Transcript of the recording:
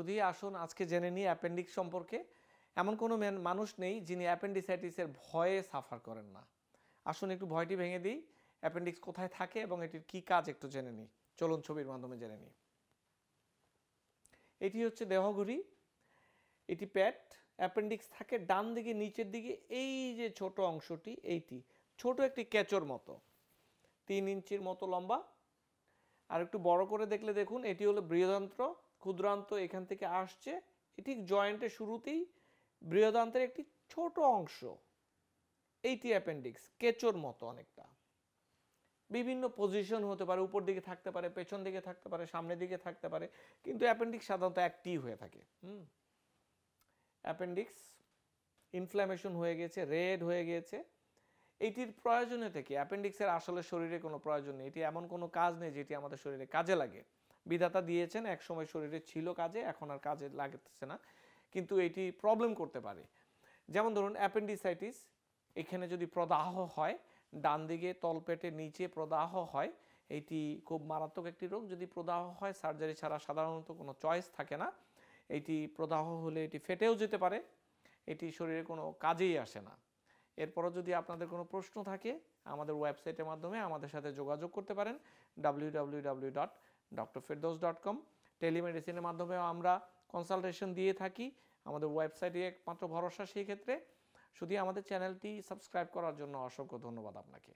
শুধুই আসুন, আজকে জেনে নিই অ্যাপেন্ডিক্স সম্পর্কে। এমন কোনো মানুষ নেই যিনি অ্যাপেন্ডিসাইটিসের ভয়ে সাফার করেন না। আসুন একটু ভয়টি ভেঙে দিই। অ্যাপেন্ডিক্স কোথায় থাকে এবং এটির কী কাজ একটু জেনে নিই। চলুন ছবির মাধ্যমে জেনে নিই। এটি হচ্ছে দেহঘড়ি। এটি প্যাট। অ্যাপেন্ডিক্স থাকে ডান দিকে, নিচের দিকে, এই যে ছোট অংশটি, এইটি। ছোট একটি কেচোর মতো। তিন ইঞ্চির মতো লম্বা। আর একটু বড় করে দেখলে দেখুন, এটি হলো বৃহদান্ত্র, ক্ষুদ্রান্ত এখান থেকে আসছে। এটি জয়েন্টের শুরুতেই বৃহদান্ত্রের একটি ছোট অংশ। এইটি অ্যাপেন্ডিক্স, কেচোর মতো অনেকটা। বিভিন্ন পজিশন হতে পারে, উপর দিকে থাকতে পারে, পেছন দিকে থাকতে পারে, সামনের দিকে থাকতে পারে, কিন্তু অ্যাপেন্ডিক্স সাধারণত একটি হয়ে থাকে। হুম। অ্যাপেন্ডিক্স, ইনফ্ল্যামেশন হয়ে গেছে, রেড হয়ে গিয়েছে এইটির প্রয়োজনীয়তা কি? অ্যাপেন্ডিক্সের আসলে শরীরে কোনো প্রয়োজন নেই। এটি এমন কোনো কাজ নেই যেটি আমাদের শরীরে কাজে লাগে। বিধাতা দিয়েছেন এক সময় শরীরে ছিল কাজে, এখন আর কাজে লাগতেছে না। কিন্তু এটি প্রবলেম করতে পারে। যেমন ধরুন, অ্যাপেন্ডিসাইটিস, এখানে যদি প্রদাহ হয় ডান দিকে তলপেটের নিচে প্রদাহ হয়, এটি খুব মারাত্মক একটি রোগ। যদি প্রদাহ হয়, সার্জারি ছাড়া সাধারণত কোনো চয়েস থাকে না। এটি প্রদাহ হলে এটি ফেটেও যেতে পারে। এটি শরীরে কোনো কাজেই আসে না। এরপরও যদি আপনাদের কোনো প্রশ্ন থাকে, আমাদের ওয়েবসাইটের মাধ্যমে আমাদের সাথে যোগাযোগ করতে পারেন। W dot doctor Ferdous dot com টেলিমেডিসিনের মাধ্যমেও আমরা কনসালটেশন দিয়ে থাকি। আমাদের ওয়েবসাইটে একমাত্র ভরসা সেই ক্ষেত্রে। শুধু আমাদের চ্যানেলটি সাবস্ক্রাইব করার জন্য অসংখ্য ধন্যবাদ আপনাকে।